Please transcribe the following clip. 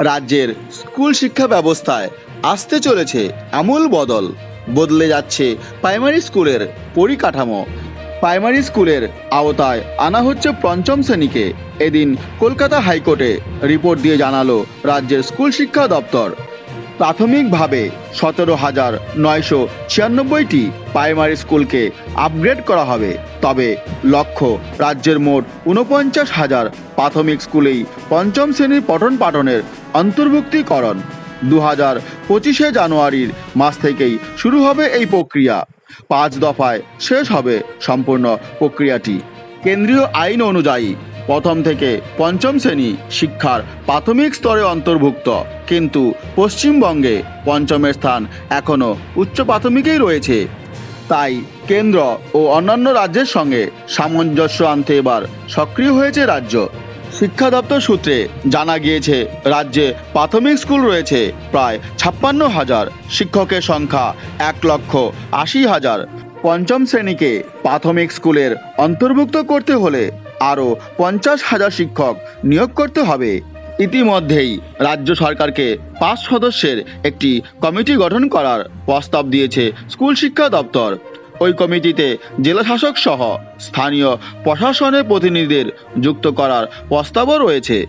রাজ্যের স্কুল শিক্ষা ব্যবস্থায় আসতে চলেছে আমূল বদল। বদলে যাচ্ছে প্রাইমারি স্কুলের পরিকাঠামো। প্রাইমারি স্কুলের আওতায় আনা হচ্ছে পঞ্চম শ্রেণীকে। এদিন কলকাতা হাইকোর্টে রিপোর্ট দিয়ে জানালো রাজ্যের স্কুল শিক্ষা দপ্তর। প্রাথমিকভাবে সতেরো হাজার নয়শো ছিয়ানব্বইটি প্রাইমারি স্কুলকে আপগ্রেড করা হবে। তবে লক্ষ্য, রাজ্যের মোট ঊনপঞ্চাশ হাজার প্রাথমিক স্কুলেই পঞ্চম শ্রেণির পঠন পাঠনের অন্তর্ভুক্তিকরণ। দু হাজার পঁচিশে জানুয়ারির মাস থেকেই শুরু হবে এই প্রক্রিয়া। পাঁচ দফায় শেষ হবে সম্পূর্ণ প্রক্রিয়াটি। কেন্দ্রীয় আইন অনুযায়ী প্রথম থেকে পঞ্চম শ্রেণি শিক্ষার প্রাথমিক স্তরে অন্তর্ভুক্ত। কিন্তু পশ্চিমবঙ্গে পঞ্চমের স্থান এখনও উচ্চ প্রাথমিকেই রয়েছে। তাই কেন্দ্র ও অন্যান্য রাজ্যের সঙ্গে সামঞ্জস্য আনতে এবার সক্রিয় হয়েছে রাজ্য। শিক্ষা দপ্তর সূত্রে জানা গিয়েছে, রাজ্যে প্রাথমিক স্কুল রয়েছে প্রায় ছাপ্পান্ন হাজার, শিক্ষকের সংখ্যা এক লক্ষ আশি হাজার। পঞ্চম শ্রেণীকে প্রাথমিক স্কুলের অন্তর্ভুক্ত করতে হলে আরও পঞ্চাশ হাজার শিক্ষক নিয়োগ করতে হবে। ইতিমধ্যেই রাজ্য সরকারকে পাঁচ সদস্যের একটি কমিটি গঠন করার প্রস্তাব দিয়েছে স্কুল শিক্ষা দপ্তর। ওই কমিটিতে জেলা শাসক সহ স্থানীয় প্রশাসনের প্রতিনিধিদের যুক্ত করার প্রস্তাবও রয়েছে।